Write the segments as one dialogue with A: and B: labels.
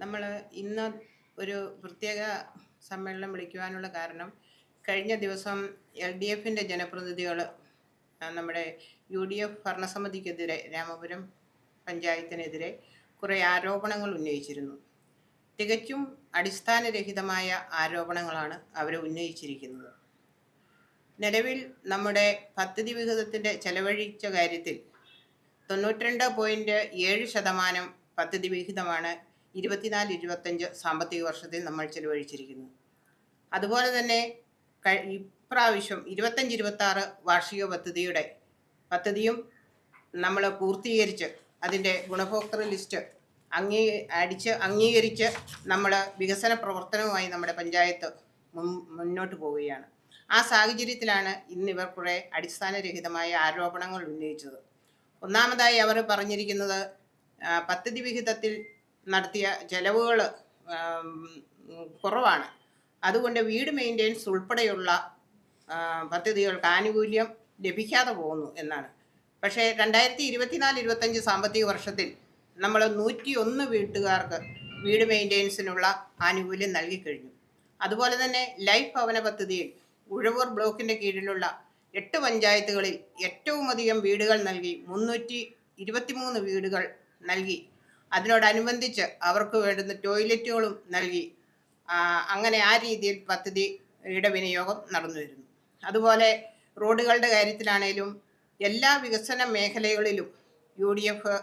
A: നമ്മൾ ഇന്ന് ഒരു പ്രത്യേക സമ്മേളനം വിളിക്കുവാനുള്ള കാരണം കഴിഞ്ഞ ദിവസം എൽ ഡി എഫിന്റെ ജനപ്രതിനിധികൾ നമ്മുടെ യു ഡി എഫ് ഭരണസമിതിക്കെതിരെ രാമപുരം പഞ്ചായത്തിനെതിരെ കുറേ ആരോപണങ്ങൾ ഉന്നയിച്ചിരുന്നു. തികച്ചും അടിസ്ഥാനരഹിതമായ ആരോപണങ്ങളാണ് അവർ ഉന്നയിച്ചിരിക്കുന്നത്. നിലവിൽ നമ്മുടെ പദ്ധതി വിഹിതത്തിന്റെ ചെലവഴിച്ച കാര്യത്തിൽ തൊണ്ണൂറ്റിരണ്ട് പോയിന്റ് ഏഴ് ശതമാനം പദ്ധതി വിഹിതമാണ് ഇരുപത്തിനാല് ഇരുപത്തഞ്ച് സാമ്പത്തിക വർഷത്തിൽ നമ്മൾ ചെലവഴിച്ചിരിക്കുന്നു. അതുപോലെ തന്നെ ഇപ്രാവശ്യം ഇരുപത്തഞ്ച് ഇരുപത്താറ് വാർഷിക പദ്ധതിയുടെ പദ്ധതിയും നമ്മൾ പൂർത്തീകരിച്ച് അതിന്റെ ഗുണഭോക്തൃ ലിസ്റ്റ് അംഗീ അടിച്ച് അംഗീകരിച്ച് നമ്മൾ വികസന പ്രവർത്തനവുമായി നമ്മുടെ പഞ്ചായത്ത് മുന്നോട്ട് പോവുകയാണ്. ആ സാഹചര്യത്തിലാണ് ഇന്ന് ഇവർ കുറേ അടിസ്ഥാനരഹിതമായ ആരോപണങ്ങൾ ഉന്നയിച്ചത്. ഒന്നാമതായി അവർ പറഞ്ഞിരിക്കുന്നത് പദ്ധതി വിഹിതത്തിൽ നടത്തിയ ചെലവുകൾ കുറവാണ്. അതുകൊണ്ട് വീട് മെയിന്റെനൻസ് ഉൾപ്പെടെയുള്ള പദ്ധതികൾക്ക് ആനുകൂല്യം ലഭിക്കാതെ പോകുന്നു എന്നാണ്. പക്ഷേ രണ്ടായിരത്തി ഇരുപത്തിനാല് ഇരുപത്തഞ്ച് സാമ്പത്തിക വർഷത്തിൽ നമ്മൾ നൂറ്റി ഒന്ന് വീട്ടുകാർക്ക് വീട് മെയിന്റെനൻസിനുള്ള ആനുകൂല്യം നൽകിക്കഴിഞ്ഞു അതുപോലെ തന്നെ ലൈഫ് ഭവന പദ്ധതിയിൽ ഉഴവൂർ ബ്ലോക്കിന്റെ കീഴിലുള്ള എട്ട് പഞ്ചായത്തുകളിൽ ഏറ്റവും അധികം വീടുകൾ നൽകി മുന്നൂറ്റി ഇരുപത്തിമൂന്ന് വീടുകൾ നൽകി. അതിനോടനുബന്ധിച്ച് അവർക്ക് വേണ്ടുന്ന ടോയ്ലറ്റുകളും നൽകി അങ്ങനെ ആ രീതിയിൽ പദ്ധതിയുടെ വിനിയോഗം നടന്നു വരുന്നു. അതുപോലെ റോഡുകളുടെ കാര്യത്തിലാണേലും എല്ലാ വികസന മേഖലകളിലും യു ഡി എഫ്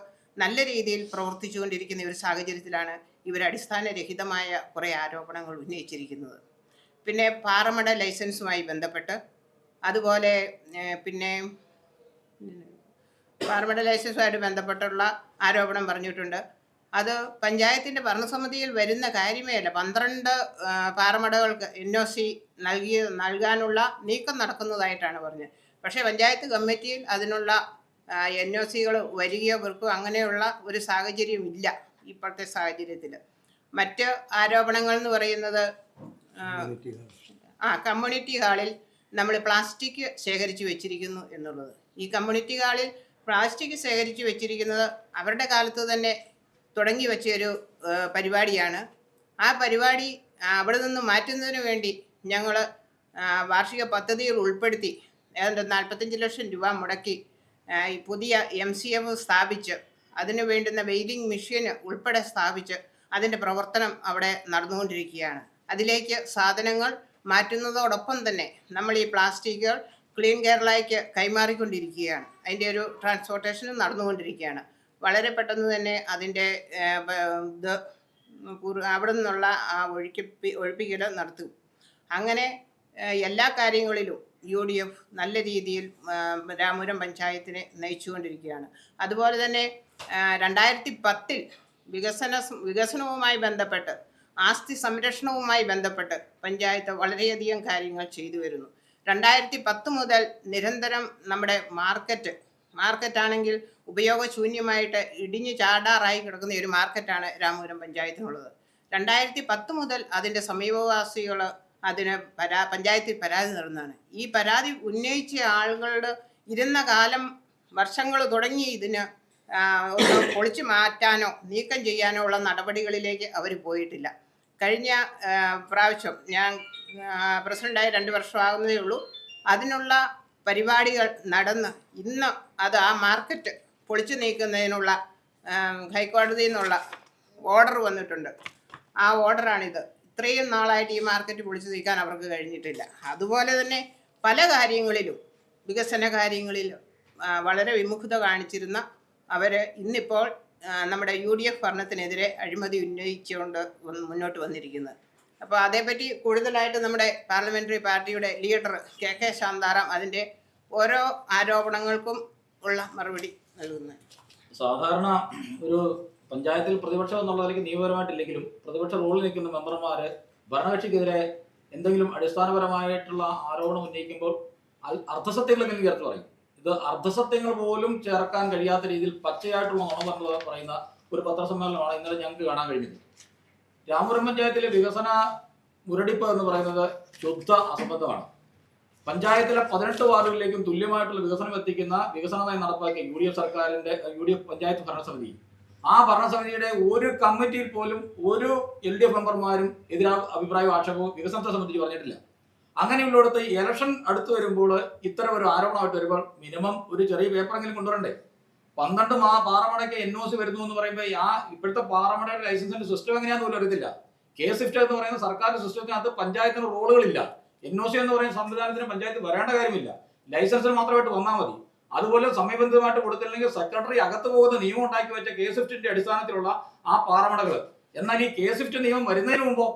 A: നല്ല രീതിയിൽ പ്രവർത്തിച്ചുകൊണ്ടിരിക്കുന്ന ഒരു സാഹചര്യത്തിലാണ് ഇവർ അടിസ്ഥാനരഹിതമായ കുറേ ആരോപണങ്ങൾ ഉന്നയിച്ചിരിക്കുന്നത്. പിന്നെ പാറമട ലൈസൻസുമായി ബന്ധപ്പെട്ട് അതുപോലെ പിന്നെ പാറമട ലൈസൻസുമായിട്ട് ബന്ധപ്പെട്ടുള്ള ആരോപണം പറഞ്ഞിട്ടുണ്ട്. അത് പഞ്ചായത്തിന്റെ ഭരണസമിതിയിൽ വരുന്ന കാര്യമേ അല്ല പന്ത്രണ്ട് പാറമടകൾക്ക് എൻ ഒ സി നൽകിയ നൽകാനുള്ള നീക്കം നടക്കുന്നതായിട്ടാണ് പറഞ്ഞത്. പക്ഷേ പഞ്ചായത്ത് കമ്മിറ്റിയിൽ അതിനുള്ള എൻ ഒ സികൾ വരികയോ വെറുക്കോ അങ്ങനെയുള്ള ഒരു സാഹചര്യം ഇല്ല ഇപ്പോഴത്തെ സാഹചര്യത്തിൽ. മറ്റ് ആരോപണങ്ങൾ എന്ന് പറയുന്നത് ആ കമ്മ്യൂണിറ്റി ഹാളിൽ നമ്മൾ പ്ലാസ്റ്റിക് ശേഖരിച്ചു വെച്ചിരിക്കുന്നു എന്നുള്ളത്. ഈ കമ്മ്യൂണിറ്റി ഹാളിൽ പ്ലാസ്റ്റിക് ശേഖരിച്ചു വെച്ചിരിക്കുന്നത് അവരുടെ കാലത്ത് തന്നെ തുടങ്ങി വെച്ച ഒരു പരിപാടിയാണ്. ആ പരിപാടി അവിടെ നിന്ന് മാറ്റുന്നതിന് വേണ്ടി ഞങ്ങൾ വാർഷിക പദ്ധതിയിൽ ഉൾപ്പെടുത്തി ഏതാണ്ട് നാൽപ്പത്തഞ്ച് ലക്ഷം രൂപ മുടക്കി പുതിയ എം സി എഫ് സ്ഥാപിച്ച് അതിന് വേണ്ടുന്ന വെയിലിംഗ് മെഷീൻ ഉൾപ്പെടെ സ്ഥാപിച്ച് അതിന്റെ പ്രവർത്തനം അവിടെ നടന്നുകൊണ്ടിരിക്കുകയാണ്. അതിലേക്ക് സാധനങ്ങൾ മാറ്റുന്നതോടൊപ്പം തന്നെ നമ്മൾ ഈ പ്ലാസ്റ്റിക്കുകൾ ക്ലീൻ കേരളയ്ക്ക് കൈമാറിക്കൊണ്ടിരിക്കുകയാണ്. അതിന്റെ ഒരു ട്രാൻസ്പോർട്ടേഷനും നടന്നുകൊണ്ടിരിക്കുകയാണ്. വളരെ പെട്ടെന്ന് തന്നെ അതിന്റെ ഇത് അവിടെ നിന്നുള്ള ആ ഒഴുക്കി ഒഴിപ്പിക്കൽ നടത്തും. അങ്ങനെ എല്ലാ കാര്യങ്ങളിലും യു ഡി എഫ് നല്ല രീതിയിൽ രാമപുരം പഞ്ചായത്തിനെ നയിച്ചുകൊണ്ടിരിക്കുകയാണ്. അതുപോലെ തന്നെ രണ്ടായിരത്തി പത്തിൽ വികസന വികസനവുമായി ബന്ധപ്പെട്ട് ആസ്തി സംരക്ഷണവുമായി ബന്ധപ്പെട്ട് പഞ്ചായത്ത് വളരെയധികം കാര്യങ്ങൾ ചെയ്തു വരുന്നു. രണ്ടായിരത്തി പത്ത് മുതൽ നിരന്തരം നമ്മുടെ മാർക്കറ്റ് മാർക്കറ്റാണെങ്കിൽ ഉപയോഗശൂന്യമായിട്ട് ഇടിഞ്ഞു ചാടാറായി കിടക്കുന്ന ഒരു മാർക്കറ്റാണ് രാമപുരം പഞ്ചായത്തിനുള്ളത് രണ്ടായിരത്തി പത്ത് മുതൽ അതിന്റെ സമീപവാസികൾ അതിന് പരാ പഞ്ചായത്തിൽ പരാതി നടന്നതാണ് ഈ പരാതി ഉന്നയിച്ച ആളുകളുടെ ഇരുന്ന കാലം വർഷങ്ങൾ തുടങ്ങി ഇതിന് പൊളിച്ചു മാറ്റാനോ നീക്കം ചെയ്യാനോ ഉള്ള നടപടികളിലേക്ക് അവർ പോയിട്ടില്ല. കഴിഞ്ഞ പ്രാവശ്യം ഞാൻ പ്രസിഡന്റായി രണ്ട് വർഷമാകുന്നതേ ഉള്ളൂ. അതിനുള്ള പരിപാടികൾ നടന്ന് ഇന്ന് അത് ആ മാർക്കറ്റ് പൊളിച്ചു നീക്കുന്നതിനുള്ള ഹൈക്കോടതിയിൽ നിന്നുള്ള ഓർഡർ വന്നിട്ടുണ്ട്. ആ ഓർഡറാണിത് ഇത്രയും നാളായിട്ട് ഈ മാർക്കറ്റ് പൊളിച്ചു നീക്കാൻ അവർക്ക് കഴിഞ്ഞിട്ടില്ല. അതുപോലെ തന്നെ പല കാര്യങ്ങളിലും വികസന കാര്യങ്ങളിൽ വളരെ വിമുഖത കാണിച്ചിരുന്ന അവർ ഇന്നിപ്പോൾ നമ്മുടെ യു ഡി എഫ് ഭരണത്തിനെതിരെ അഴിമതി ഉന്നയിച്ചുകൊണ്ട് മുന്നോട്ട് വന്നിരിക്കുന്നത് അപ്പോൾ അതേപ്പറ്റി കൂടുതലായിട്ട് നമ്മുടെ പാർലമെന്ററി പാർട്ടിയുടെ ലീഡർ കെ കെ ശാന്താറാം അതിന്റെ ഓരോ ആരോപണങ്ങൾക്കും ഉള്ള മറുപടി നൽകുന്നത്
B: സാധാരണ ഒരു പഞ്ചായത്തിൽ പ്രതിപക്ഷം എന്നുള്ളതിലേക്ക് നിയമപരമായിട്ടില്ലെങ്കിലും പ്രതിപക്ഷ റോളിൽ നിൽക്കുന്ന മെമ്പർമാര് ഭരണകക്ഷിക്കെതിരെ എന്തെങ്കിലും അടിസ്ഥാനപരമായിട്ടുള്ള ആരോപണം ഉന്നയിക്കുമ്പോൾ എന്ന ചേർത്ത് പറയും. ഇത് അർദ്ധസത്യങ്ങൾ പോലും ചേർക്കാൻ കഴിയാത്ത രീതിയിൽ പച്ചയായിട്ടുള്ള നുണ പറയുന്ന ഒരു പത്രസമ്മേളനമാണ് ഇന്നലെ ഞങ്ങൾക്ക് കാണാൻ കഴിഞ്ഞത്. രാമപുരം പഞ്ചായത്തിലെ വികസന മുരടിപ്പ് എന്ന് പറയുന്നത് ശുദ്ധ അസംബന്ധമാണ്. പഞ്ചായത്തിലെ പതിനെട്ട് വാർഡുകളിലേക്കും തുല്യമായിട്ടുള്ള വികസനം എത്തിക്കുന്ന വികസന നയം നടപ്പാക്കിയ യു ഡി എഫ് സർക്കാരിന്റെ യു ഡി എഫ് പഞ്ചായത്ത് ഭരണസമിതി. ആ ഭരണസമിതിയുടെ ഒരു കമ്മിറ്റിയിൽ പോലും ഒരു എൽ ഡി എഫ് മെമ്പർമാരും എതിരാ അഭിപ്രായവും ആക്ഷേപവും വികസനത്തെ സംബന്ധിച്ച് പറഞ്ഞിട്ടില്ല. അങ്ങനെയുള്ളിടത്ത് ഇലക്ഷൻ അടുത്ത് വരുമ്പോൾ ഇത്തരം ഒരു ആരോപണമായിട്ട് വരുമ്പോൾ മിനിമം ഒരു ചെറിയ പേപ്പറെങ്കിലും കൊണ്ടുവരണ്ടേ? പന്ത്രണ്ട് മാ പാറമടയ്ക്ക് എൻ ഒ സി വരുന്നു എന്ന് പറയുമ്പോൾ ആ ഇപ്പോഴത്തെ പാറമടയുടെ ലൈസൻസിന്റെ സിസ്റ്റം എങ്ങനെയാണെന്ന് പോലും അറിയത്തില്ല. കെ സിഫ്റ്റ് എന്ന് പറയുന്ന സർക്കാർ സിസ്റ്റത്തിനകത്ത് പഞ്ചായത്തിന് റോളുകളില്ല എൻ ഒ സി എന്ന് പറയുന്ന സംവിധാനത്തിന് പഞ്ചായത്ത് വരേണ്ട കാര്യമില്ല. ലൈസൻസിന് മാത്രമായിട്ട് വന്നാൽ മതി. അതുപോലെ സമയബന്ധിതമായിട്ട് കൊടുത്തില്ലെങ്കിൽ സെക്രട്ടറി അകത്ത് പോകുന്ന നിയമം ഉണ്ടാക്കി വെച്ച കെ സ്വിഫ്റ്റിന്റെ അടിസ്ഥാനത്തിലുള്ള ആ പാറമടകൾ. എന്നാൽ ഈ കെ സ്വിഫ്റ്റ് നിയമം വരുന്നതിന് മുമ്പോ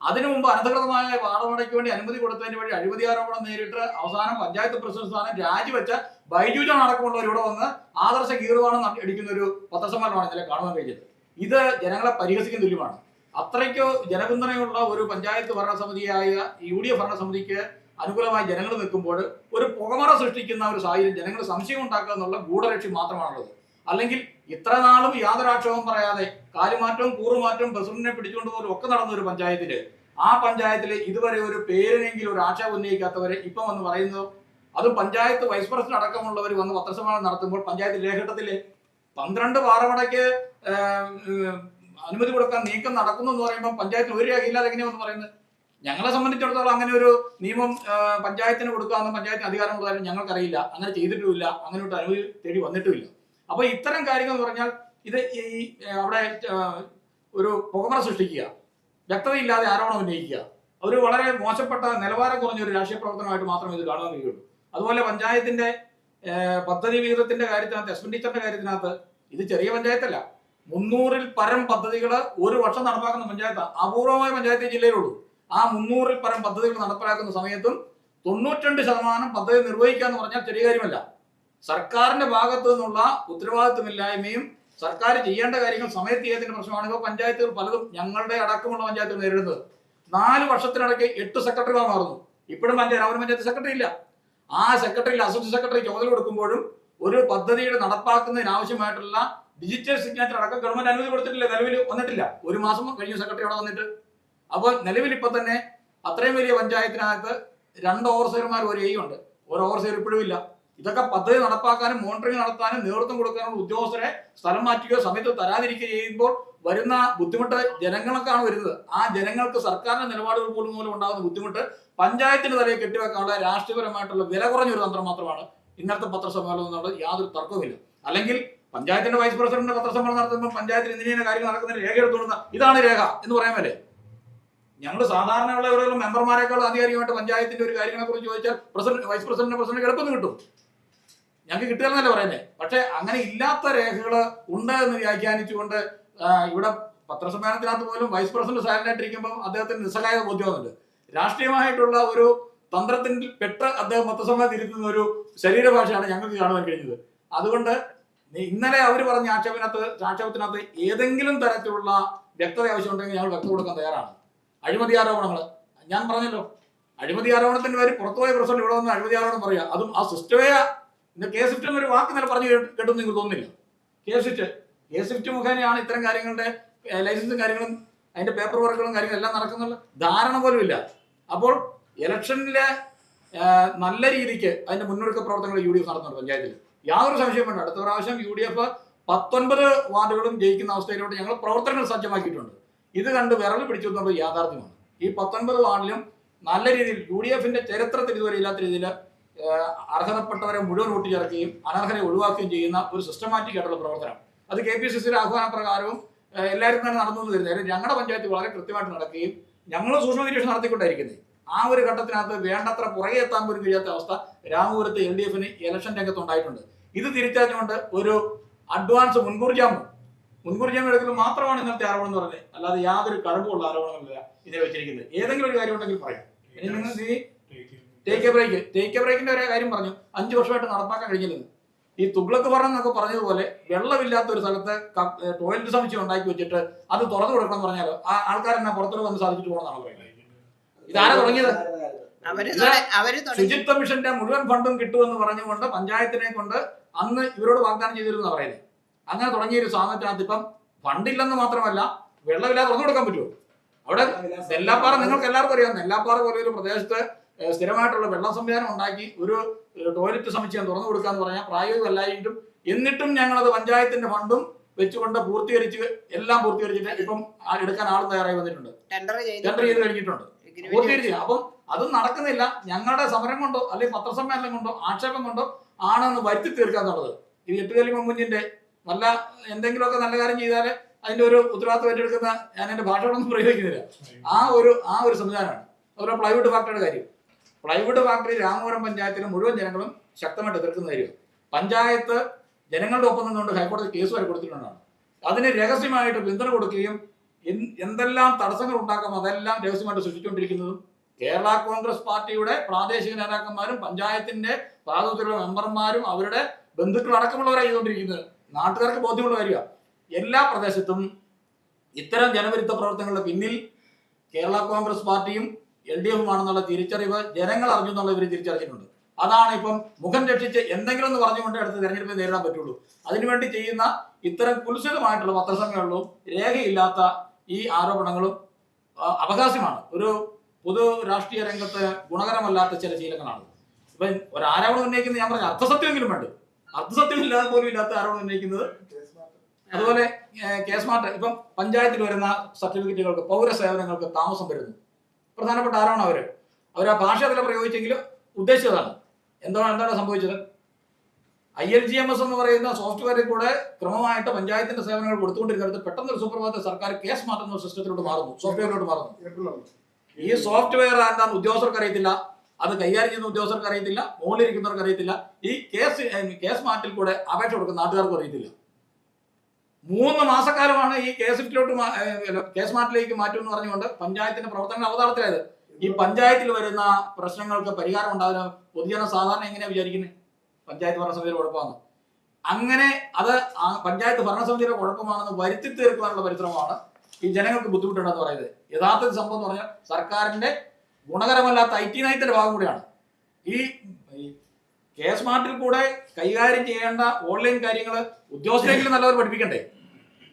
B: അതിനു മുമ്പ് അനധികൃതമായ പാറമടയ്ക്ക് വേണ്ടി അനുമതി കൊടുത്തതിന് വഴി അഴിമതി ആരോപണം നേരിട്ട് അവസാനം പഞ്ചായത്ത് പ്രസിഡന്റ് സ്ഥാനം രാജിവെച്ച ബൈജുജൻ അടക്കമുള്ളവർ ഇവിടെ വന്ന് ആദർശ ഗീർവാണം അടിക്കുന്ന ഒരു പത്രസമ്മേളനമാണ് ഇന്നലെ കാണുവാൻ കഴിഞ്ഞത്. ഇത് ജനങ്ങളെ പരിഹസിക്കുന്ന തുല്യമാണ്. അത്രയ്ക്കോ ജനപിന്തുണയുള്ള ഒരു പഞ്ചായത്ത് ഭരണസമിതിയായ യു ഡി എഫ് ഭരണസമിതിക്ക് അനുകൂലമായി ജനങ്ങൾ നിൽക്കുമ്പോൾ ഒരു പുകമറ സൃഷ്ടിക്കുന്ന ഒരു സാഹചര്യം ജനങ്ങൾ സംശയം ഉണ്ടാക്കുക എന്നുള്ള ഗൂഢലക്ഷ്യം മാത്രമാണുള്ളത്. അല്ലെങ്കിൽ ഇത്ര നാളും യാതൊരു ആക്ഷേപവും പറയാതെ കാലുമാറ്റവും കൂറുമാറ്റവും പ്രസിഡന്റിനെ പിടിച്ചുകൊണ്ട് പോലും ഒക്കെ നടന്ന ഒരു പഞ്ചായത്തിൽ ആ പഞ്ചായത്തിൽ ഇതുവരെ ഒരു പേരിനെങ്കിലും ഒരു ആക്ഷേപം ഉന്നയിക്കാത്തവരെ ഇപ്പം വന്ന് പറയുന്നു അത് പഞ്ചായത്ത് വൈസ് പ്രസിഡന്റ് അടക്കമുള്ളവർ വന്ന് പത്രസമ്മേളനം നടത്തുമ്പോൾ പഞ്ചായത്ത് ലേഖട്ടത്തിൽ പന്ത്രണ്ട് പാറമടയ്ക്ക് അനുമതി കൊടുക്കാൻ നീക്കം നടക്കുന്നു എന്ന് പറയുമ്പോൾ പഞ്ചായത്തിൽ ഒരു രേഖയില്ലാതെ എങ്ങനെയാണെന്ന് പറയുന്നത്? ഞങ്ങളെ സംബന്ധിച്ചിടത്തോളം അങ്ങനെ ഒരു നിയമം പഞ്ചായത്തിന് കൊടുക്കാമെന്ന് പഞ്ചായത്തിന് അധികാരം കൊടുക്കാനും ഞങ്ങൾക്കറിയില്ല. അങ്ങനെ ചെയ്തിട്ടുമില്ല. അങ്ങനെ ഒരു അനുമതി തേടി വന്നിട്ടുമില്ല. അപ്പൊ ഇത്തരം കാര്യങ്ങൾ എന്ന് പറഞ്ഞാൽ ഇത് ഈ അവിടെ ഒരു പുകമറ സൃഷ്ടിക്കുക വ്യക്തതയില്ലാതെ ആരോപണം ഉന്നയിക്കുക ഒരു വളരെ മോശപ്പെട്ട നിലവാരം കുറഞ്ഞ ഒരു രാഷ്ട്രീയ പ്രവർത്തനമായിട്ട് മാത്രമേ ഇത് കാണാൻ കഴിയുള്ളൂ. അതുപോലെ പഞ്ചായത്തിന്റെ പദ്ധതി വിഹിതത്തിന്റെ കാര്യത്തിനകത്ത് എക്സ്പെൻഡിച്ചറിന്റെ കാര്യത്തിനകത്ത് ഇത് ചെറിയ പഞ്ചായത്തല്ല. മുന്നൂറിൽ പരം പദ്ധതികൾ ഒരു വർഷം നടപ്പാക്കുന്ന പഞ്ചായത്ത് അപൂർവമായ പഞ്ചായത്ത് ജില്ലയിലുള്ളൂ. ആ മുന്നൂറിൽ പരം പദ്ധതികൾ നടപ്പിലാക്കുന്ന സമയത്തും തൊണ്ണൂറ്റിരണ്ട് ശതമാനം പദ്ധതി നിർവഹിക്കുക എന്ന് പറഞ്ഞാൽ ചെറിയ കാര്യമല്ല. സർക്കാരിന്റെ ഭാഗത്തു നിന്നുള്ള ഉത്തരവാദിത്വമില്ലായ്മയും സർക്കാർ ചെയ്യേണ്ട കാര്യങ്ങൾ സമയത്ത് ചെയ്യാത്തതിന്റെ പ്രശ്നമാണ്. പഞ്ചായത്തുകൾ പലതും ഞങ്ങളുടെ അടക്കമുള്ള പഞ്ചായത്തുകൾ നേരിടുന്നത്. നാല് വർഷത്തിനിടയ്ക്ക് എട്ട് സെക്രട്ടറിമാർ മാറുന്നു. ഇപ്പോഴും പഞ്ചായത്ത് അവർ പഞ്ചായത്ത് സെക്രട്ടറി ഇല്ല. ആ സെക്രട്ടറിയിൽ അസിസ്റ്റന്റ് സെക്രട്ടറി ചുമതല കൊടുക്കുമ്പോഴും ഒരു പദ്ധതിയുടെ നടപ്പാക്കുന്നതിന് ആവശ്യമായിട്ടുള്ള ഡിജിറ്റൽ സിഗ്നേച്ചർ അടക്കം ഗവൺമെന്റ് അനുമതി കൊടുത്തിട്ടില്ല നിലവിൽ വന്നിട്ടില്ല. ഒരു മാസം കഴിഞ്ഞു സെക്രട്ടറി അവിടെ വന്നിട്ട്. അപ്പോൾ നിലവിൽ ഇപ്പൊ തന്നെ അത്രയും വലിയ പഞ്ചായത്തിനകത്ത് രണ്ട് ഓവർസീർമാർ ഒരു ഉണ്ട്. ഒരു ഓവർസീർ ഇപ്പോഴും ഇല്ല. ഇതൊക്കെ പദ്ധതി നടപ്പാക്കാനും മോണിറ്ററിംഗ് നടത്താനും നേതൃത്വം കൊടുക്കാനുള്ള ഉദ്യോഗസ്ഥരെ സ്ഥലം മാറ്റുകയോ സമയത്ത് തരാതിരിക്കുകയോ ചെയ്യുമ്പോൾ വരുന്ന ബുദ്ധിമുട്ട് ജനങ്ങൾക്കാണ് വരുന്നത്. ആ ജനങ്ങൾക്ക് സർക്കാരിന്റെ നിലപാടുകൾ പോലും മൂലം ഉണ്ടാകുന്ന ബുദ്ധിമുട്ട് പഞ്ചായത്തിന്റെ തലയിൽ കെട്ടിവെക്കാനുള്ള രാഷ്ട്രീയപരമായിട്ടുള്ള വില കുറഞ്ഞൊരു തന്ത്രം മാത്രമാണ് ഇന്നത്തെ പത്രസമ്മേളനം എന്നുള്ളത് യാതൊരു തർക്കവുമില്ല. അല്ലെങ്കിൽ പഞ്ചായത്തിന്റെ വൈസ് പ്രസിഡന്റ് പത്രസമ്മേളനം നടത്തുമ്പോൾ പഞ്ചായത്തിൽ ഇന്നിങ്ങനെ കാര്യങ്ങൾ നടക്കുന്ന രേഖ എടുത്തുകൊടുന്ന ഇതാണ് രേഖ എന്ന് പറയാൻ മേലെ. ഞങ്ങൾ സാധാരണയുള്ള എവിടെയുള്ള മെമ്പർമാരെക്കാൾ ആധികാരികമായിട്ട് പഞ്ചായത്തിന്റെ ഒരു കാര്യങ്ങളെ കുറിച്ച് ചോദിച്ചാൽ പ്രസിഡന്റ് വൈസ് പ്രസിഡന്റ് പ്രസിഡന്റ് എളുപ്പം കിട്ടും. ഞങ്ങൾക്ക് കിട്ടുകയെന്നല്ലേ പറയുന്നത് പക്ഷെ അങ്ങനെ ഇല്ലാത്ത രേഖകൾ ഉണ്ട് എന്ന് വ്യാഖ്യാനിച്ചുകൊണ്ട് ഇവിടെ പത്രസമ്മേളനത്തിനകത്ത് പോലും വൈസ് പ്രസിഡന്റ് സൈലന്റ് ആയിട്ടിരിക്കുമ്പോൾ അദ്ദേഹത്തിന് നിസ്സഹായ ബോധ്യമാകുന്നുണ്ട് രാഷ്ട്രീയമായിട്ടുള്ള ഒരു തന്ത്രത്തിൽ പെട്ട് അദ്ദേഹം പത്രസമ്മേളനത്തിൽ ഇരുത്തുന്ന ഒരു ശരീരഭാഷയാണ് ഞങ്ങൾക്ക് കാണുവാൻ കഴിഞ്ഞത്. അതുകൊണ്ട് ഇന്നലെ അവർ പറഞ്ഞ ആക്ഷേപത്തിനകത്ത് ആക്ഷേപത്തിനകത്ത് ഏതെങ്കിലും തരത്തിലുള്ള വ്യക്തത ആവശ്യമുണ്ടെങ്കിൽ ഞങ്ങൾ വ്യക്തത കൊടുക്കാൻ തയ്യാറാണ്. അഴിമതി ആരോപണങ്ങൾ ഞാൻ പറഞ്ഞല്ലോ. അഴിമതി ആരോപണത്തിന് വരെ പുറത്തുപോയ പ്രസിഡന്റ് ഇവിടെ വന്ന് അഴിമതി ആരോപണം പറയുക. അതും ആ സിസ്റ്റമേ ഇന്ന് കെ സിഫ്റ്റ് ഒരു വാക്ക് നില പറഞ്ഞു കേട്ടു നിങ്ങൾക്ക് തോന്നുന്നില്ല. കെ സിഫ്റ്റ് കെ സിഫ്റ്റ് മുഖേനയാണ് ഇത്തരം കാര്യങ്ങളുടെ ലൈസൻസും കാര്യങ്ങളും അതിന്റെ പേപ്പർ വർക്കുകളും കാര്യങ്ങളും എല്ലാം നടക്കുന്നുള്ള ധാരണ പോലും ഇല്ല. അപ്പോൾ ഇലക്ഷനിലെ നല്ല രീതിക്ക് അതിന്റെ മുന്നൊരുക്ക പ്രവർത്തനങ്ങൾ യു ഡി എഫ് നടത്തുന്നുണ്ട് പഞ്ചായത്തിൽ യാതൊരു സംശയം വേണ്ട. അടുത്ത പ്രാവശ്യം യു ഡി എഫ് പത്തൊൻപത് വാർഡുകളും ജയിക്കുന്ന അവസ്ഥയിലോട്ട് ഞങ്ങൾ പ്രവർത്തനങ്ങൾ സജ്ജമാക്കിയിട്ടുണ്ട്. ഇത് കണ്ട് വിരൽ പിടിച്ചു എന്നുള്ളത് യാഥാർത്ഥ്യമാണ്. ഈ പത്തൊൻപത് വാർഡിലും നല്ല രീതിയിൽ യു ഡി എഫിന്റെ ചരിത്രത്തിൽ ഇതുവരെ ഇല്ലാത്ത രീതിയിൽ അർഹതപ്പെട്ടവരെ മുഴുവൻ വോട്ട് ചേർക്കുകയും അനർഹരെ ഒഴിവാക്കുകയും ചെയ്യുന്ന ഒരു സിസ്റ്റമാറ്റിക് ആയിട്ടുള്ള പ്രവർത്തനം. അത് കെ പി സി സിയുടെ ആഹ്വാന പ്രകാരവും എല്ലാവരും തന്നെ നടന്നു വരുന്നത് ഞങ്ങളുടെ പഞ്ചായത്ത് വളരെ കൃത്യമായിട്ട് നടക്കുകയും ഞങ്ങൾ സൂക്ഷ്മ നിരീക്ഷണം നടത്തിക്കൊണ്ടായിരിക്കുന്നത്. ആ ഒരു ഘട്ടത്തിനകത്ത് വേണ്ടത്ര പുറകെ എത്താൻ പോലും കഴിയാത്ത അവസ്ഥ രാമപുരത്ത് എൽ ഡി എഫിന് ഇലക്ഷൻ രംഗത്ത് ഉണ്ടായിട്ടുണ്ട്. ഇത് തിരിച്ചറിഞ്ഞുകൊണ്ട് ഒരു അഡ്വാൻസ് മുൻകൂർ ജാമ്യം. മുൻകൂർ ജാമ്യം എടുക്കുന്നത് മാത്രമാണ് ഇന്നത്തെ ആരോപണം എന്ന് പറഞ്ഞത് അല്ലാതെ യാതൊരു കഴമ്പുള്ള ആരോപണങ്ങളില്ല ഇതിനെ വെച്ചിരിക്കുന്നത്. ഏതെങ്കിലും ഒരു കാര്യം ഉണ്ടെങ്കിൽ പറയാം. ഇനി നിങ്ങൾ ഈ take a break take a ബ്രേക്കിന്റെ ഒരു കാര്യം പറഞ്ഞു. അഞ്ചു വർഷമായിട്ട് നടപ്പാക്കാൻ കഴിഞ്ഞില്ലെന്ന് ഈ തുഗ്ലക്ക് ഭരണം എന്നൊക്കെ പറഞ്ഞതുപോലെ വെള്ളമില്ലാത്ത ഒരു സ്ഥലത്ത് ടോയ്ലറ്റ് സമുച്ചയം ഉണ്ടാക്കി വെച്ചിട്ട് അത് തുറന്നു കൊടുക്കണം എന്ന് പറഞ്ഞാൽ ആ ആൾക്കാരെന്നെ പുറത്തോട്ട് വന്ന് സാധിച്ചിട്ട് പോകണമെന്നാണ് പറയുന്നത് ഇതാരാ തുടങ്ങിയത്? ശുചിത്വ മിഷന്റെ മുഴുവൻ ഫണ്ടും കിട്ടുമെന്ന് പറഞ്ഞുകൊണ്ട് പഞ്ചായത്തിനെ കൊണ്ട് അന്ന് ഇവരോട് വാഗ്ദാനം ചെയ്തിരുന്ന പറയുന്നത് അങ്ങനെ തുടങ്ങിയ ഒരു സാധനത്തിനകത്ത് ഇപ്പം ഫണ്ടില്ലെന്ന് മാത്രമല്ല വെള്ളമില്ലാതെ തുറന്നു കൊടുക്കാൻ പറ്റുമോ? അവിടെ നെല്ലാപ്പാറ നിങ്ങൾക്ക് എല്ലാവർക്കും അറിയാം. നെല്ലാപ്പാറ പോലെ ഒരു പ്രദേശത്ത് സ്ഥിരമായിട്ടുള്ള വെള്ളം സംവിധാനം ഉണ്ടാക്കി ഒരു ടോയ്ലറ്റ് സമുച്ചയം തുറന്നു കൊടുക്കാന്ന് പറഞ്ഞാൽ പ്രായോഗികമല്ലായിട്ടും എന്നിട്ടും ഞങ്ങളത് പഞ്ചായത്തിന്റെ ഫണ്ടും വെച്ചുകൊണ്ട് പൂർത്തീകരിച്ച് എല്ലാം പൂർത്തീകരിച്ചിട്ട് ഇപ്പം ആ എടുക്കാൻ ആളും തയ്യാറായി വന്നിട്ടുണ്ട്.
A: ടെൻഡർ
B: ചെയ്ത് കഴിഞ്ഞിട്ടുണ്ട്. അപ്പം അതും നടക്കുന്നില്ല. ഞങ്ങളുടെ സമരം കൊണ്ടോ അല്ലെങ്കിൽ പത്രസമ്മേളനം കൊണ്ടോ ആക്ഷേപം കൊണ്ടോ ആണെന്ന് വരുത്തി തീർക്കുക എന്നുള്ളത്. ഇത് എട്ടുകലി മുന്നിന്റെ നല്ല എന്തെങ്കിലുമൊക്കെ നല്ല കാര്യം ചെയ്താൽ അതിന്റെ ഒരു ഉത്തരവാദിത്വം ഏറ്റെടുക്കുന്ന ഞാൻ എന്റെ ഭാഷകളൊന്നും പ്രയോഗിക്കുന്നില്ല. ആ ഒരു ആ ഒരു സംവിധാനമാണ്. അതുപോലെ പ്ലൈവുഡ് ഫാക്ടറിയുടെ കാര്യം. പ്ലൈവുഡ് ഫാക്ടറി രാമപുരം പഞ്ചായത്തിലെ മുഴുവൻ ജനങ്ങളും ശക്തമായിട്ട് എതിർക്കുന്ന കാര്യം പഞ്ചായത്ത് ജനങ്ങളുടെ ഒപ്പം നിന്നുകൊണ്ട് ഹൈക്കോടതി കേസ് വരെ കൊടുത്തിട്ടുണ്ടാണ് അതിന് രഹസ്യമായിട്ട് പിന്തുണ കൊടുക്കുകയും എന്തെല്ലാം തടസ്സങ്ങൾ ഉണ്ടാക്കാം അതെല്ലാം രഹസ്യമായിട്ട് സൃഷ്ടിച്ചുകൊണ്ടിരിക്കുന്നതും കേരള കോൺഗ്രസ് പാർട്ടിയുടെ പ്രാദേശിക നേതാക്കന്മാരും പഞ്ചായത്തിന്റെ പ്രാതിനിധ്യമുള്ള മെമ്പർമാരും അവരുടെ ബന്ധുക്കൾ അടക്കമുള്ളവരാണ് ചെയ്തുകൊണ്ടിരിക്കുന്നത്. നാട്ടുകാർക്ക് ബോധ്യമുള്ള കാര്യമാണ് എല്ലാ പ്രദേശത്തും ഇത്തരം ജനവിരുദ്ധ പ്രവർത്തനങ്ങളുടെ പിന്നിൽ കേരള കോൺഗ്രസ് പാർട്ടിയും എൽ ഡി എഫുമാണെന്നുള്ള തിരിച്ചറിവ് ജനങ്ങൾ അറിഞ്ഞു എന്നുള്ള ഇവർ തിരിച്ചറിഞ്ഞിട്ടുണ്ട്. അതാണ് ഇപ്പം മുഖം രക്ഷിച്ച് എന്തെങ്കിലും എന്ന് പറഞ്ഞുകൊണ്ട് അടുത്ത തെരഞ്ഞെടുപ്പ് നേരിടാൻ പറ്റുള്ളൂ. അതിനുവേണ്ടി ചെയ്യുന്ന ഇത്തരം കുൽസിതമായിട്ടുള്ള പത്രസമ്മേളനവും രേഖയില്ലാത്ത ഈ ആരോപണങ്ങളും അവകാശമാണ്. ഒരു പൊതു രാഷ്ട്രീയ രംഗത്ത് ഗുണകരമല്ലാത്ത ചില ശീലങ്ങളാണ്. ഇപ്പൊ ഒരു ആരോപണം ഉന്നയിക്കുന്നത് ഞാൻ പറഞ്ഞ അർത്ഥസത്യമെങ്കിലും വേണ്ട? അർത്ഥസത്യമില്ലാതെ പോലും ഇല്ലാത്ത ആരോപണം ഉന്നയിക്കുന്നത് അതുപോലെ കേസ് മാറ്റ. ഇപ്പം പഞ്ചായത്തിൽ വരുന്ന സർട്ടിഫിക്കറ്റുകൾക്ക് പൗരസേവനങ്ങൾക്ക് താമസം വരുന്നു. പ്രധാനപ്പെട്ട ആരാണ് അവർ അവർ ആ ഭാഷ അതിൽ പ്രയോഗിച്ചെങ്കിലും ഉദ്ദേശിച്ചതാണ്. എന്താണ് എന്താണ് സംഭവിച്ചത്? I L G M S എന്ന് പറയുന്ന സോഫ്റ്റ്വെയറിൽ കൂടെ ക്രമമായിട്ട് പഞ്ചായത്തിന്റെ സേവനങ്ങൾ കൊടുത്തുകൊണ്ടിരുന്നിടത്ത് പെട്ടെന്ന് ഒരു സുപ്രഭാത സർക്കാർ കേസ് മാറ്റുന്ന സിസ്റ്റത്തിലോട്ട് മാറുന്നു സോഫ്റ്റ്വെയറിലോട്ട് മാറുന്നു. ഈ സോഫ്റ്റ്വെയർ എന്താണെന്ന് ഉദ്യോഗസ്ഥർക്ക് അറിയത്തില്ല അത് കൈകാര്യം ചെയ്യുന്ന ഉദ്യോഗസ്ഥർക്ക് അറിയത്തില്ല മുകളിലിരിക്കുന്നവർക്ക് അറിയത്തില്ല ഈ കേസ് കേസ് മാറ്റിൽ കൂടെ അപേക്ഷ കൊടുക്കുന്ന നാട്ടുകാർക്ക് അറിയത്തില്ല. മൂന്ന് മാസക്കാലമാണ് ഈ കേസ് അല്ല, കേസ് മാറ്റിലേക്ക് മാറ്റും എന്ന് പറഞ്ഞുകൊണ്ട് പഞ്ചായത്തിന്റെ പ്രവർത്തനങ്ങൾ അവതാളത്തിലായത്. ഈ പഞ്ചായത്തിൽ വരുന്ന പ്രശ്നങ്ങൾക്ക് പരിഹാരം ഉണ്ടാകുന്ന പൊതുജന സാധാരണ എങ്ങനെയാണ് വിചാരിക്കുന്നത് പഞ്ചായത്ത് ഭരണസമിതിയുടെ കുഴപ്പമാണ്. അങ്ങനെ അത് പഞ്ചായത്ത് ഭരണസമിതിയുടെ കുഴപ്പമാണെന്ന് വരുത്തി തീർക്കുവാനുള്ള പരിശ്രമമാണ് ഈ ജനങ്ങൾക്ക് ബുദ്ധിമുട്ടുണ്ടെന്ന് പറയുന്നത്. യഥാർത്ഥ സംഭവം എന്ന് പറഞ്ഞാൽ സർക്കാരിന്റെ ഗുണകരമല്ലാത്ത ഐ ടി നയത്തിന്റെ ഭാഗം കൂടിയാണ്. ഈ കെ സ്മാർട്ടിൽ കൂടെ കൈകാര്യം ചെയ്യേണ്ട ഓൺലൈൻ കാര്യങ്ങൾ ഉദ്യോഗസ്ഥരെങ്കിലും നല്ലവർ പഠിപ്പിക്കണ്ടേ?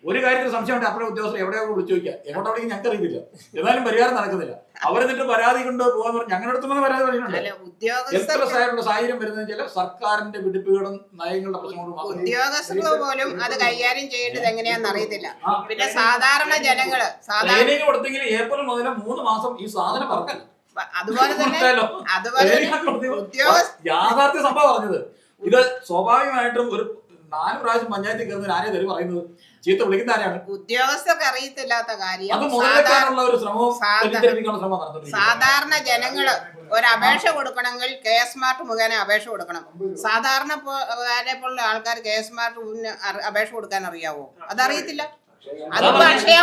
B: ഒരു കാര്യത്തിൽ സംശയമുണ്ട് അപ്പോഴെ ഉദ്യോഗസ്ഥർ എവിടെയോ വിളിച്ചു ചോദിക്കുക. എങ്ങോട്ടാണെങ്കിൽ ഞങ്ങൾക്ക് അറിയില്ല എന്നാലും പരിഹാരം നടക്കുന്നില്ല. അവരെന്നിട്ട് പരാതി കൊണ്ട് പോകാന്ന് പറഞ്ഞു ഞങ്ങളുടെ അടുത്തുനിന്ന് പരാതി പറഞ്ഞിട്ടുണ്ട്. എത്ര സാഹചര്യമുള്ള സാഹചര്യം വരുന്നത് വെച്ചാൽ സർക്കാരിന്റെ വിടിപ്പുകളും നയങ്ങളുടെ പ്രശ്നങ്ങളും
A: ഉദ്യോഗസ്ഥർ പോലും അത് കൈകാര്യം ചെയ്യേണ്ടത് എങ്ങനെയാന്ന് അറിയത്തില്ല. പിന്നെ സാധാരണ ജനങ്ങൾ സാധാരണ
B: കൊടുത്തെങ്കിൽ ഏപ്രിൽ മുതൽ മൂന്ന് മാസം ഈ സാധനം പറക്കല്ല
A: അതുപോലെ തന്നെ? അതുപോലെ
B: യാഥാർത്ഥ്യ സംഭവം പറഞ്ഞത്. ഇത് സ്വാഭാവികമായിട്ടും ഒരു നാല് പ്രാവശ്യം പഞ്ചായത്തിൽ കയറുന്ന ആരെയും തരും പറയുന്നത്. ചീത്ത വിളിക്കുന്ന ആരാണ്?
A: ഉദ്യോഗസ്ഥർക്ക് അറിയത്തില്ലാത്ത കാര്യം.
B: അത്
A: സാധാരണ
B: മുതലെടുക്കാനുള്ള ഒരു ശ്രമവും തെറ്റിദ്ധരിപ്പിക്കാനുള്ള ശ്രമം നടത്തുന്നുണ്ട്
A: സാധാരണ ജനങ്ങൾ ഒരു അപേക്ഷ കൊടുക്കണമെങ്കിൽ കെ എസ് മാർട്ട് മുഖേന അപേക്ഷ കൊടുക്കണം. സാധാരണ പോലുള്ള ആൾക്കാർ കെ എസ് മാർട്ട് അപേക്ഷ കൊടുക്കാൻ അറിയാവോ? അതറിയത്തില്ല. അക്ഷയ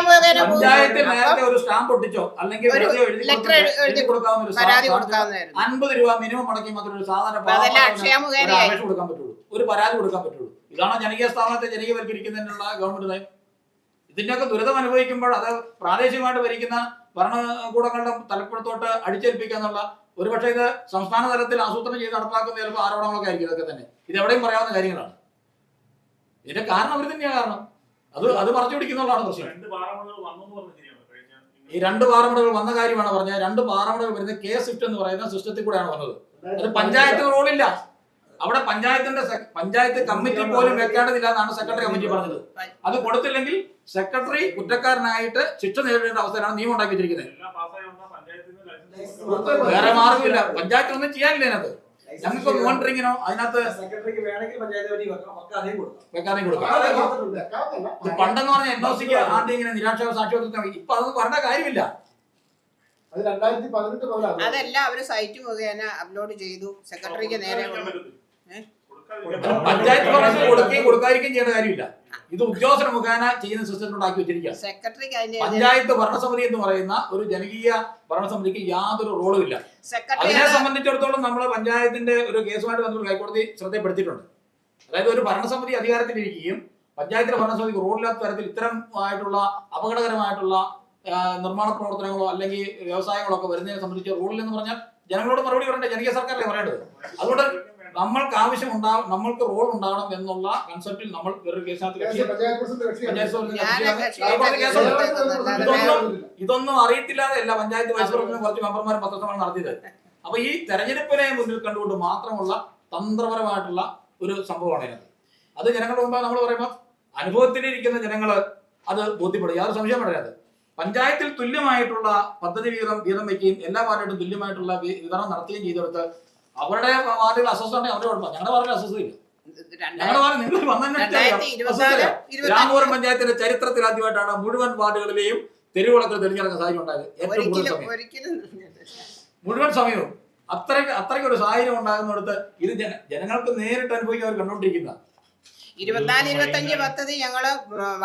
B: അൻപത് രൂപ മിനിമം മുടക്കി മാത്രമേ ഒരു സാധാരണ അപേക്ഷ കൊടുക്കാൻ പറ്റുള്ളൂ. ഒരു പരാതി കൊടുക്കാൻ പറ്റുള്ളൂ. ഇതാണ് ജനകീയ സ്ഥാപനത്തെ ജനകീയവൽക്കരിക്കുന്നതിനുള്ള ഗവൺമെന്റ് നയം. ഇതിന്റെയൊക്കെ ദുരിതം അനുഭവിക്കുമ്പോൾ അത് പ്രാദേശികമായിട്ട് ഭരിക്കുന്ന ഭരണകൂടങ്ങളുടെ തലപ്പുറത്തോട്ട് അടിച്ചേൽപ്പിക്കുക എന്നുള്ള ഒരുപക്ഷെ ഇത് സംസ്ഥാന തലത്തിൽ ആസൂത്രണം ചെയ്ത് നടപ്പാക്കുന്ന ചിലപ്പോൾ ആരോപണങ്ങളൊക്കെ ആയിരിക്കും ഇതൊക്കെ തന്നെ. ഇത് എവിടെയും പറയാവുന്ന കാര്യങ്ങളാണ്. ഇതിന്റെ കാരണം അവർ തന്നെയാണ് കാരണം. അത് അത് പറഞ്ഞു പിടിക്കുന്നുള്ളതാണ് പ്രശ്നം. ഈ രണ്ട് പാറമടകൾ വന്ന കാര്യമാണ് പറഞ്ഞത്. രണ്ട് പാറമടകൾ വരുന്ന കെ സ്വിഫ്റ്റ് എന്ന് പറയുന്ന സിസ്റ്റത്തിൽ കൂടെയാണ് വന്നത്. അത് പഞ്ചായത്ത് റോളില്ല. അവിടെ പഞ്ചായത്തിന്റെ പഞ്ചായത്ത് കമ്മിറ്റി പോലും വെക്കേണ്ടതില്ല എന്നാണ് സെക്രട്ടറി കമ്മിറ്റി പറഞ്ഞത്. അത് കൊടുത്തില്ലെങ്കിൽ സെക്രട്ടറി കുറ്റക്കാരനായിട്ട് ശിക്ഷ നേരിടേണ്ട അവസരമാണ് നിയമം ഉണ്ടാക്കി വെച്ചിരിക്കുന്നത് വേറെ മാർഗമില്ല. പഞ്ചായത്ത് ഒന്നും ചെയ്യാനില്ല അതിനകത്ത്. ഞങ്ങൾക്ക് മോണിറ്ററിങ്ങിനോ അതിനകത്ത്
C: വെക്കാതെയും കൊടുക്കാം.
B: പണ്ടെന്ന് പറഞ്ഞ എൻ ഒ സിക്ക് ആദ്യം ഇങ്ങനെ നിരാക്ഷര സാക്ഷ്യപത്രം ഇപ്പൊ അതൊന്നും പറഞ്ഞ കാര്യമില്ല.
A: അതെല്ലാം അവർ സൈറ്റ് മുഖേന അപ്ലോഡ് ചെയ്തു. സെക്രട്ടറിക്ക് നേരെ?
B: പഞ്ചായത്ത് പറഞ്ഞു കൊടുക്കുകയും കൊടുക്കാതിരിക്കുകയും ചെയ്യേണ്ട കാര്യമില്ല. ഇത് ഉദ്യോഗസ്ഥന മുഖേന ചെയ്യുന്ന സിസ്റ്റത്തിലുണ്ടാക്കി വെച്ചിരിക്കുക.
A: സെക്രട്ടറിക്ക്
B: പഞ്ചായത്ത് ഭരണസമിതി എന്ന് പറയുന്ന ഒരു ജനകീയ ഭരണസമിതിക്ക് യാതൊരു റോളും ഇല്ല. അതിനെ സംബന്ധിച്ചിടത്തോളം നമ്മൾ പഞ്ചായത്തിന്റെ ഒരു കേസുമായിട്ട് ബന്ധപ്പെട്ട് ഹൈക്കോടതി ശ്രദ്ധപ്പെടുത്തിയിട്ടുണ്ട് അതായത് ഒരു ഭരണസമിതി അധികാരത്തിലിരിക്കുകയും പഞ്ചായത്തിലെ ഭരണസമിതിക്ക് റോളില്ലാത്ത തരത്തിൽ ഇത്തരം ആയിട്ടുള്ള അപകടകരമായിട്ടുള്ള നിർമ്മാണ പ്രവർത്തനങ്ങളോ അല്ലെങ്കിൽ വ്യവസായങ്ങളോ ഒക്കെ വരുന്നതിനെ സംബന്ധിച്ച് റോളിൽ എന്ന് പറഞ്ഞാൽ ജനങ്ങളോട് മറുപടി പറയേണ്ട ജനകീയ സർക്കാരല്ലേ പറയേണ്ടത്? അതുകൊണ്ട് നമ്മൾക്ക് ആവശ്യം ഉണ്ടാവും നമ്മൾക്ക് റോൾ ഉണ്ടാവണം എന്നുള്ള കൺസെപ്റ്റിൽ നമ്മൾ വേറൊരു കേസിനകത്ത് ഇതൊന്നും അറിയത്തില്ലാതെ അല്ല പഞ്ചായത്ത് വൈസ് പ്രസിഡന്റ് കുറച്ച് മെമ്പർമാർ പത്രസമ്മേളനം നടത്തിയത്. അപ്പൊ ഈ തെരഞ്ഞെടുപ്പിനെ മുന്നിൽ കണ്ടുകൊണ്ട് മാത്രമുള്ള തന്ത്രപരമായിട്ടുള്ള ഒരു സംഭവമാണ് ഇതിനകത്ത് അത് ജനങ്ങളുടെ മുമ്പ് നമ്മൾ പറയുമ്പോൾ അനുഭവത്തിലിരിക്കുന്ന ജനങ്ങൾ അത് ബോധ്യപ്പെടും. യാതൊരു സംശയം പറയാതെ പഞ്ചായത്തിൽ തുല്യമായിട്ടുള്ള പദ്ധതി വിഹിതം വീതം വയ്ക്കുകയും എല്ലാ വാർഡിലും തുല്യമായിട്ടുള്ള വിതരണം നടത്തുകയും ചെയ്തെടുത്ത് അവരുടെ വാർഡുകൾ അസ്വസ്ഥ ഉണ്ടെങ്കിൽ അവരുടെ കുഴപ്പം ഞങ്ങളുടെ വാർഡിൽ അസ്വസ്ഥയില്ല രാമപുരം പഞ്ചായത്തിന്റെ ചരിത്രത്തിൽ ആദ്യമായിട്ടാണ് മുഴുവൻ വാർഡുകളിലെയും തെരുവുളക്കൾ തെളിഞ്ഞിറങ്ങുന്ന സാഹചര്യം ഉണ്ടായത് ഏറ്റവും കൂടുതൽ സമയം. മുഴുവൻ സമയവും. അത്രയ്ക്ക് അത്രയ്ക്ക് ഒരു സാഹചര്യം ഉണ്ടാകുന്നിടത്ത് ഇത് ജന ജനങ്ങൾക്ക് നേരിട്ട് അനുഭവിക്കാൻ അവർ കണ്ടുകൊണ്ടിരിക്കുന്ന
A: ഇരുപത്തിനാല് ഇരുപത്തഞ്ച് പദ്ധതി ഞങ്ങൾ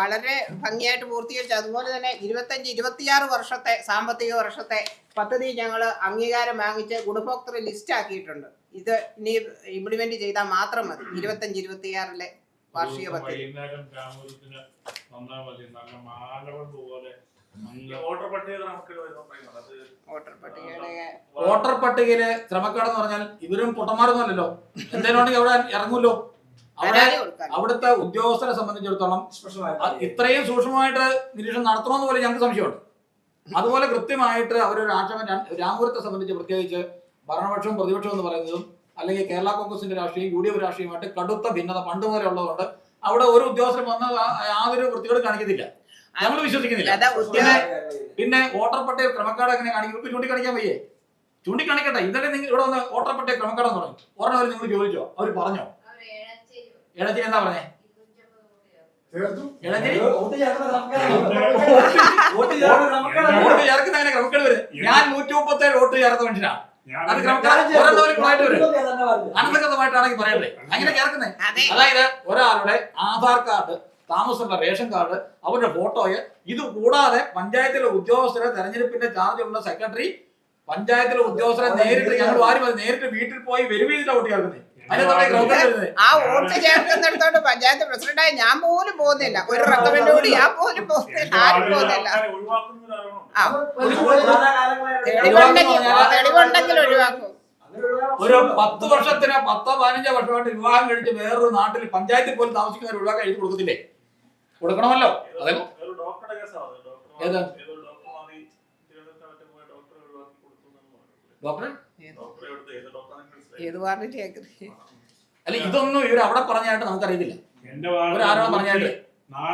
A: വളരെ ഭംഗിയായിട്ട് പൂർത്തീകരിച്ചു. അതുപോലെ തന്നെ ഇരുപത്തഞ്ച് ഇരുപത്തിയാറ് വർഷത്തെ സാമ്പത്തിക വർഷത്തെ പദ്ധതി ഞങ്ങൾ അംഗീകാരം വാങ്ങിച്ച് ഗുണഭോക്തൃ ലിസ്റ്റ് ആക്കിയിട്ടുണ്ട്. ഇത് ഇനി ഇംപ്ലിമെന്റ് ചെയ്താൽ മാത്രം മതി. ഇരുപത്തഞ്ച് ഇരുപത്തിയാറിലെ വാർഷിക പദ്ധതി.
D: വോട്ടർ
B: പട്ടികയിലെ ക്രമക്കേടെന്ന് പറഞ്ഞാൽ ഇവരും പൊട്ടന്മാരൊന്നുമല്ലല്ലോ എന്തേലും ഉണ്ടെങ്കിൽ അവിടെ ഇറങ്ങുമല്ലോ. അവിടെ അവിടുത്തെ ഉദ്യോഗസ്ഥരെ സംബന്ധിച്ചിടത്തോളം ഇത്രയും സൂക്ഷ്മമായിട്ട് നിരീക്ഷണം നടത്തണമെന്ന് പോലെ ഞങ്ങൾക്ക് സംശയമുണ്ട്. അതുപോലെ കൃത്യമായിട്ട് അവരൊരു ആക്ഷേപം രാമപുരത്തെ സംബന്ധിച്ച് പ്രത്യേകിച്ച് ഭരണപക്ഷവും പ്രതിപക്ഷവും എന്ന് പറയുന്നതും അല്ലെങ്കിൽ കേരള കോൺഗ്രസിന്റെ രാഷ്ട്രീയം യു ഡി എഫ് രാഷ്ട്രീയമായിട്ട് കടുത്ത ഭിന്നത പണ്ട് മുതലേ ഉള്ളതുകൊണ്ട് അവിടെ ഒരു ഉദ്യോഗസ്ഥർ വന്ന യാതൊരു വൃത്തികേട് കാണിക്കത്തില്ല. ഞങ്ങൾ വിശ്വസിക്കുന്നില്ല. പിന്നെ വോട്ടർ പട്ടിക ക്രമക്കാട് എങ്ങനെ കാണിക്കും? ചൂണ്ടിക്കാണിക്കാൻ വയ്യേ. ചൂണ്ടിക്കാണിക്കട്ടെ. ഇന്നലെ നിങ്ങൾ ഇവിടെ വന്ന് വോട്ടർ പട്ടിക ക്രമക്കാടെന്ന് പറഞ്ഞു. ഒരെണ്ണം അവർ നിങ്ങൾ ചോദിച്ചോ? അവർ പറഞ്ഞോ? എടച്ചി എന്താ പറഞ്ഞേ? ഞാൻ നൂറ്റി മുപ്പത്തി ഏഴ് വോട്ട് ചേർത്ത മനുഷ്യനാണ്
E: ഞാൻ
B: അത്
C: തന്നെ
B: പറയണ്ടേ? അങ്ങനെ ചേർക്കുന്നേ. അതായത് ഒരാളുടെ ആധാർ കാർഡ് താമസമുള്ള റേഷൻ കാർഡ് അവരുടെ ഫോട്ടോയെ ഇത് കൂടാതെ പഞ്ചായത്തിലെ ഉദ്യോഗസ്ഥരെ തെരഞ്ഞെടുപ്പിന്റെ ചാർജുള്ള സെക്രട്ടറി പഞ്ചായത്തിലെ ഉദ്യോഗസ്ഥരെ നേരിട്ട് ഞങ്ങൾ ആരും മതി നേരിട്ട് വീട്ടിൽ പോയി വരുവീതിന്റെ വോട്ട് ചേർക്കുന്നത്
A: ആ വോട്ട് ചേർക്കുന്നിടത്തോട്ട് പഞ്ചായത്ത് പ്രസിഡന്റായി ഞാൻ പോലും പോകുന്നില്ല. ഒരു റെക്കമെന്റ് കൂടി ഞാൻ പോലും പോകുന്നില്ല. ആരും പോകുന്നില്ല. ആ. തെളിവുണ്ടെങ്കിൽ തെളിവുണ്ടെങ്കിൽ ഒഴിവാക്കും.
C: ഒരു
B: പത്ത് വർഷത്തിന് പത്തോ പതിനഞ്ചോ വർഷമായിട്ട് വിവാഹം കഴിച്ച് വേറൊരു നാട്ടിൽ പഞ്ചായത്തിൽ പോലും താമസിക്കുന്നവർ ഒഴിവാക്കാൻ എഴുതി കൊടുക്കത്തില്ലേ? കൊടുക്കണമല്ലോ. അതെ. ഏത്?
D: ഏതോ ഡോക്ടർ മാറി തിരുവനന്തപുരത്ത് മറ്റേ പോയ ഡോക്ടറെ ഒഴിവാക്കി കൊടുത്തു എന്നാണ് പറഞ്ഞത്.
B: ഡോക്ടറെ
D: ഡോക്ടറെ എടുത്ത് ഏത് ഡോക്ടറെ മനസ്സിലായി
A: ഏത് ചേർക്കുന്നത്
B: അല്ല ഇതൊന്നും ഇവർ അവിടെ പറഞ്ഞായിട്ട്
E: നമുക്കറിയില്ല
B: ഒരു ആരോപണം പറഞ്ഞായിട്ട്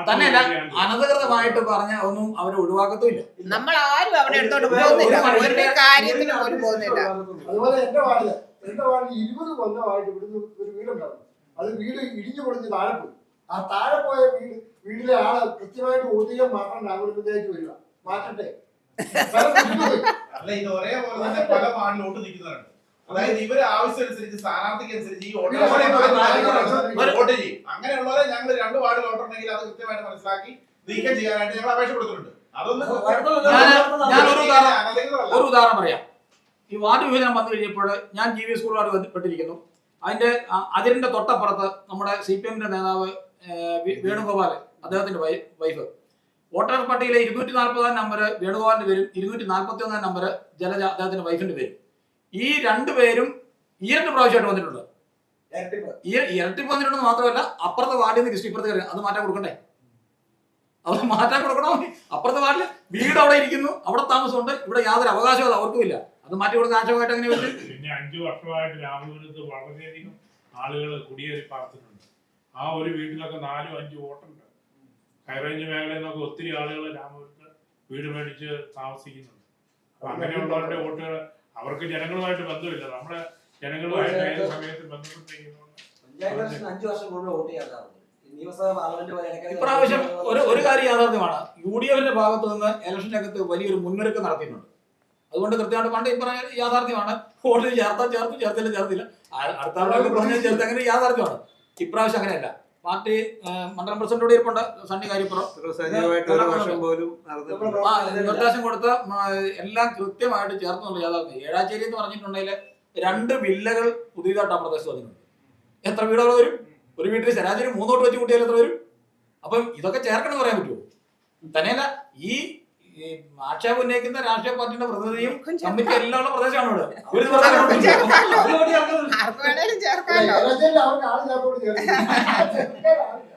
B: തന്നെയല്ല അനധികൃതമായിട്ട് പറഞ്ഞ ഒന്നും അവർ ഒഴിവാക്കത്തുമില്ല.
A: നമ്മൾ ആരും അവിടെ എടുത്തോട്ട് പോകുന്നില്ല. ഒരു കാര്യത്തിന് പോലും പോകുന്നില്ല.
F: അതുപോലെ എന്റെ വാർഡിൽ എന്റെ വാർഡിൽ ഇരുപത് കൊല്ലമായിട്ട് ഇവിടുന്ന് ഒരു വീടുണ്ടായിരുന്നു. അത് വീട് ഇടിഞ്ഞു പൊളിഞ്ഞ് താഴെ പോയി. ആ താഴെ പോയ വീട് വീട്ടിലെ ആൾ കൃത്യമായിട്ട് ഊർജം മാത്രം നാഗരികതയായിട്ട് വരിക. മാറ്റട്ടെ.
G: അല്ല ഇത് ഒരേപോലെ തന്നെ പല വാർഡിലോട്ട് നിൽക്കുന്നുണ്ട് അതായത് ഇവർ ആവശ്യമനുസരിച്ച് സ്ഥാനാർത്ഥിക്ക് അനുസരിച്ച് ഈ വോട്ട് ചെയ്യും. അങ്ങനെയുള്ളവരെ ഞങ്ങൾ രണ്ട് വാർഡ് വോട്ടുണ്ടെങ്കിൽ അത് കൃത്യമായിട്ട് മനസ്സിലാക്കി നീക്കം ചെയ്യാനായിട്ട് ഞങ്ങൾ അപേക്ഷ കൊടുത്തിട്ടുണ്ട്. അതൊന്നും
B: ഒരു ഉദാഹരണം-
G: അനധികൃതമല്ല.
B: ഒരു ഉദാഹരണം പറയാം. ഈ വാർഡ് വിഭജനം വന്നു കഴിഞ്ഞപ്പോൾ ഞാൻ ജി വി സ്കൂളുമായിട്ട് ബന്ധപ്പെട്ടിരിക്കുന്നു. അതിന്റെ അതിരിന്റെ തൊട്ടപ്പുറത്ത് നമ്മുടെ സി പി എമ്മിന്റെ നേതാവ് വേണുഗോപാൽ അദ്ദേഹത്തിന്റെ വൈഫ് വോട്ടർ പട്ടികയിലെ ഇരുന്നൂറ്റി നാൽപ്പതാം നമ്പർ വേണുഗോപാലിന്റെ പേരും ഇരുന്നൂറ്റി നാൽപ്പത്തി ഒന്നാം നമ്പർ ജലജ അദ്ദേഹത്തിന്റെ വൈഫിന്റെ പേരും. ഈ രണ്ടുപേരും ഈ രണ്ട് പ്രാവശ്യമായിട്ട് വന്നിട്ടുള്ളത് ഈ ഇരട്ടിപ്പ് വന്നിട്ടുണ്ടെന്ന് മാത്രമല്ല അപ്പുറത്തെ വാർഡിൽ നിന്ന് ലിസ്റ്റ് ഇപ്പുറത്ത് കയറി അത് മാറ്റാൻ കൊടുക്കണ്ടേ? അവിടെ മാറ്റാൻ കൊടുക്കണോ? അപ്പുറത്തെ വാർഡിൽ വീട് അവിടെ ഇരിക്കുന്നു അവിടെ താമസമുണ്ട്. ഇവിടെ യാതൊരു അവകാശവും അത് അവർക്കും ഇല്ല. അത് മാറ്റി കൊടുക്കുന്ന ആശയമായിട്ട് അങ്ങനെ വെച്ച്
E: പിന്നെ അഞ്ചു വർഷമായിട്ട് രാമപുരത്ത് വളരെയധികം ആളുകൾ കുടിയേറി പാർത്തിട്ടുണ്ട്. ആ ഒരു വീട്ടിലൊക്കെ നാലും അഞ്ചും വോട്ടുണ്ട്. ഹൈറേഞ്ച് മേഖലയിൽ നിന്നൊക്കെ ഒത്തിരി ആളുകൾ രാമപുരത്ത് വീട് മേടിച്ച് താമസിക്കുന്നുണ്ട്. അങ്ങനെയുള്ളവരുടെ വോട്ടുകൾ അവർക്ക് ജനങ്ങളുമായിട്ട് ബന്ധമില്ല. നമ്മുടെ ജനങ്ങളുമായിട്ട് സമയത്ത് ബന്ധപ്പെട്ടിരിക്കുന്നുണ്ട്
C: പഞ്ചായത്ത് ഇലക്ഷന് അഞ്ച് വർഷം കൂടുതൽ വോട്ട് ചെയ്യാറുണ്ട്
B: ഇപ്രാവശ്യം ഒരു ഒരു കാര്യം യാഥാർത്ഥ്യമാണ്. യു ഡി എഫിന്റെ ഭാഗത്ത് നിന്ന് ഇലക്ഷനകത്ത് വലിയൊരു മുന്നൊരുക്കം നടത്തിയിട്ടുണ്ട്. അതുകൊണ്ട് കൃത്യമായിട്ട് പണ്ട് ഈ പറഞ്ഞ യാഥാർത്ഥ്യമാണ്. വോട്ട് ചേർത്താൽ ചേർത്തു ചേർത്തില്ല ചേർത്തില്ല അടുത്ത ചേർത്ത് അങ്ങനെ യാഥാർത്ഥ്യമാണ്. ഇപ്രാവശ്യം അങ്ങനെയല്ല. പാർട്ടി മണ്ഡലം പ്രസിഡന്റോട് ഇരിപ്പുണ്ട് സണ്ണി കാര്യപ്പുറം. നിർദ്ദേശം കൊടുത്ത എല്ലാം കൃത്യമായിട്ട് ചേർത്തുള്ള യാഥാർത്ഥ്യം. ഏഴാച്ചേരി എന്ന് പറഞ്ഞിട്ടുണ്ടെങ്കിൽ രണ്ട് വില്ലകൾ പുതിയതായിട്ട് ആ പ്രദേശത്ത് വന്നിട്ടുണ്ട്. എത്ര വീടുകൾ വരും? ഒരു വീട്ടിൽ ശരാശരി മൂന്നോട്ട് വെച്ച് കൂട്ടിയാൽ എത്ര വരും? അപ്പം ഇതൊക്കെ ചേർക്കണമെന്ന് പറയാൻ പറ്റുമോ? തന്നെയല്ല ഈ ആക്ഷേപം ഉന്നയിക്കുന്ന രാഷ്ട്രീയ പാർട്ടിയുടെ പ്രതിനിധിയും കമ്മിറ്റി എല്ലാം ഉള്ള പ്രദേശമാണ് ഇവിടെ.
A: അവർക്ക്
F: ആൾ ചേർത്ത്